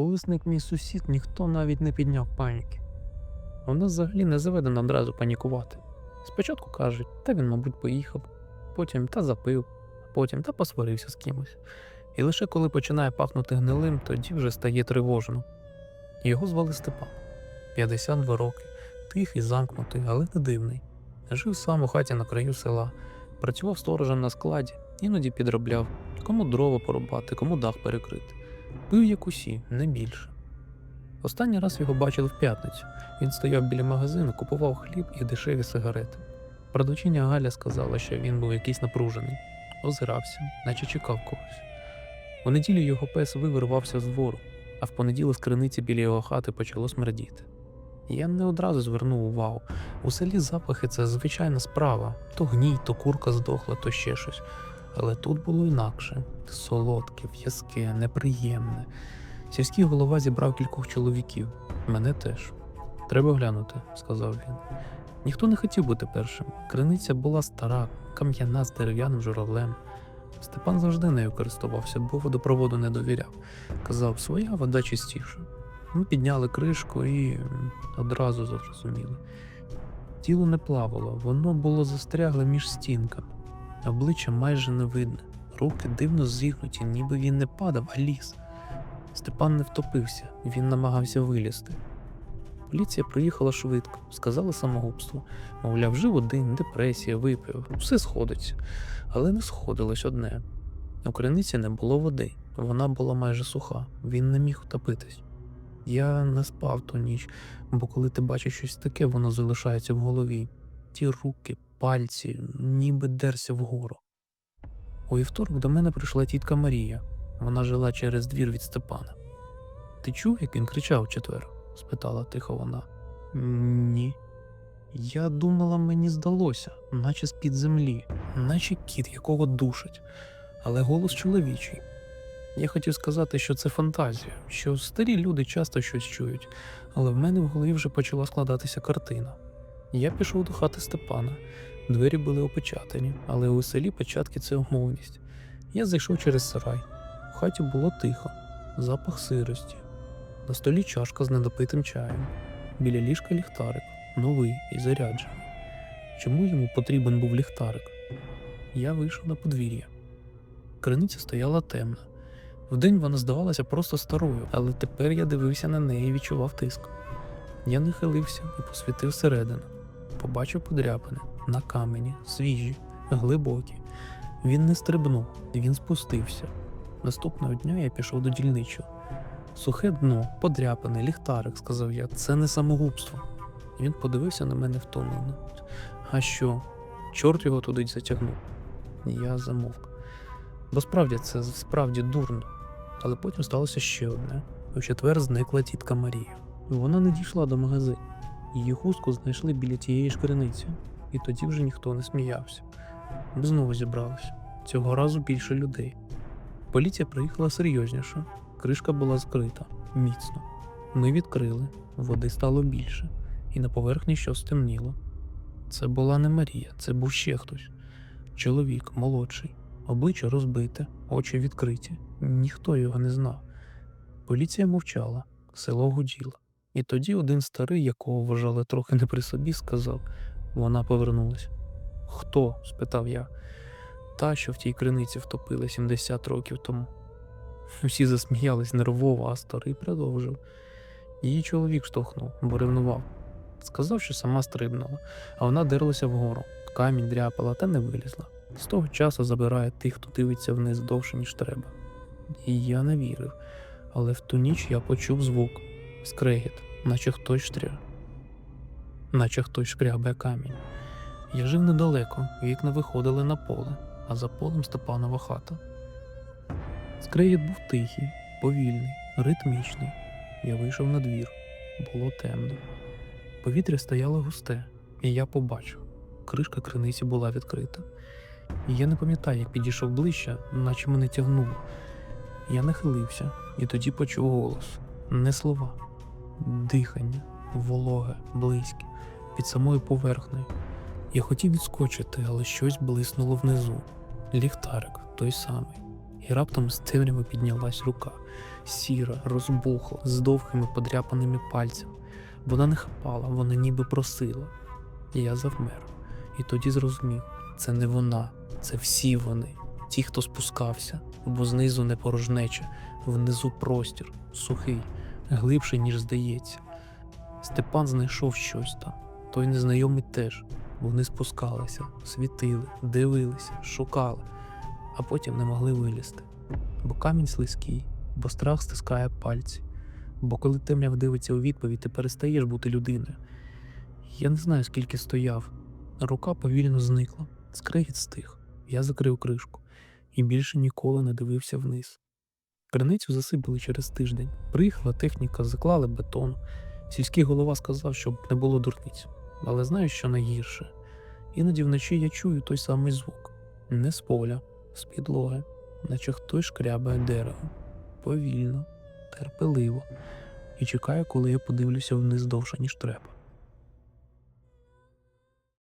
Коли зник мій сусід, ніхто навіть не підняв паніки. У нас взагалі не заведено одразу панікувати. Спочатку кажуть, та він, мабуть, поїхав, потім та запив, потім та посварився з кимось. І лише коли починає пахнути гнилим, тоді вже стає тривожно. Його звали Степан. 52 роки, тихий, замкнутий, але не дивний. Жив сам у хаті на краю села, працював сторожем на складі, іноді підробляв, кому дрова порубати, кому дах перекрити. Пив як усі, не більше. Останній раз його бачили в п'ятницю. Він стояв біля магазину, купував хліб і дешеві сигарети. Продавчиня Галя сказала, що він був якийсь напружений, озирався, наче чекав когось. У неділю його пес вивирвався з двору, а в понеділок з криниці біля його хати почало смердіти. Я не одразу звернув увагу. У селі запахи це звичайна справа: то гній, то курка здохла, то ще щось. Але тут було інакше солодке, в'язке, неприємне. Сільський голова зібрав кількох чоловіків. Мене теж. Треба глянути, сказав він. Ніхто не хотів бути першим. Криниця була стара, кам'яна з дерев'яним журавлем. Степан завжди нею користувався, бо водопроводу не довіряв. Казав, своя вода чистіша. Ми підняли кришку і одразу зрозуміли. Тіло не плавало, воно було застрягле між стінками, обличчя майже не видно, руки дивно зігнуті, ніби він не падав, а ліз. Степан не втопився, він намагався вилізти. Поліція приїхала швидко, сказали самогубство. Мовляв, жив один, депресія, випив, все сходиться. Але не сходилось одне. У криниці не було води, вона була майже суха, він не міг втопитись. Я не спав ту ніч, бо коли ти бачиш щось таке, воно залишається в голові. Ті руки, пальці, ніби дерся вгору. У вівторок до мене прийшла тітка Марія. Вона жила через двір від Степана. Ти чув, як він кричав четвер? спитала тихо вона. Ні. Я думала, мені здалося, наче з-під землі, наче кіт, якого душать, але голос чоловічий. Я хотів сказати, що це фантазія, що старі люди часто щось чують, але в мене в голові вже почала складатися картина. Я пішов до хати Степана. Двері були опечатані, але у селі початки це умовність. Я зайшов через сарай. В хаті було тихо, запах сирості. На столі чашка з недопитим чаєм. Біля ліжка ліхтарик, новий і заряджений. Чому йому потрібен був ліхтарик? Я вийшов на подвір'я. Криниця стояла темна. Вдень вона здавалася просто старою, але тепер я дивився на неї і відчував тиск. Я нахилився і посвітив середину. Побачив подряпини на камені, свіжі, глибокі. Він не стрибнув, він спустився. Наступного дня я пішов до дільничого. Сухе дно, подряпане, ліхтарик, сказав я, це не самогубство. Він подивився на мене втомлено. А що? Чорт його туди затягнув. Я замовк. Бо справді це справді дурно. Але потім сталося ще одне. У четвер зникла тітка Марія. Вона не дійшла до магазину. Її хустку знайшли біля тієї ж криниці, і тоді вже ніхто не сміявся. Ми знову зібралися. Цього разу більше людей. Поліція приїхала серйозніше. Кришка була закрита, міцно. Ми відкрили, води стало більше, і на поверхні щось стемніло. Це була не Марія, це був ще хтось. Чоловік молодший, обличчя розбите, очі відкриті. Ніхто його не знав. Поліція мовчала, село гуділо. І тоді один старий, якого вважали трохи не при собі, сказав: вона повернулась. Хто? спитав я. Та, що в тій криниці втопили 70 років тому. Всі засміялись нервово, а старий продовжив. Її чоловік штовхнув, бо ревнував. Сказав, що сама стрибнула, а вона дерлася вгору, камінь дряпала та не вилізла. З того часу забирає тих, хто дивиться вниз довше, ніж треба. І я не вірив, але в ту ніч я почув звук, скрегіт, наче хтось штря. наче хтось шкрябе камінь. Я жив недалеко, вікна виходили на поле, а за полем Степанова хата. Скрегіт був тихий, повільний, ритмічний. Я вийшов на двір. Було темно. Повітря стояло густе, і я побачив. Кришка криниці була відкрита. Я не пам'ятаю, як підійшов ближче, наче мене тягнуло. Я нахилився, і тоді почув голос. Не слова, дихання, вологе, близьке, під самою поверхнею. Я хотів відскочити, але щось блиснуло внизу. Ліхтарик той самий. і раптом з темряви піднялась рука, сіра, розбухла, з довгими подряпаними пальцями. Вона не хапала, вона ніби просила. Я завмер. І тоді зрозумів, це не вона, це всі вони, ті, хто спускався, бо знизу не порожнеча, внизу простір, сухий, глибший, ніж здається. Степан знайшов щось там, той незнайомий теж. Вони спускалися, світили, дивилися, шукали, а потім не могли вилізти. Бо камінь слизький, бо страх стискає пальці. Бо коли темряв дивиться у відповідь, ти перестаєш бути людиною. Я не знаю, скільки стояв. Рука повільно зникла, скрегіт стих. Я закрив кришку і більше ніколи не дивився вниз. Криницю засипали через тиждень. Приїхала техніка, заклали бетон. Сільський голова сказав, щоб не було дурниць. Але знаю, що найгірше. Іноді вночі я чую той самий звук. Не з поля, з підлоги, наче хтось шкрябає дерево. Повільно, терпеливо. І чекаю, коли я подивлюся вниз довше, ніж треба.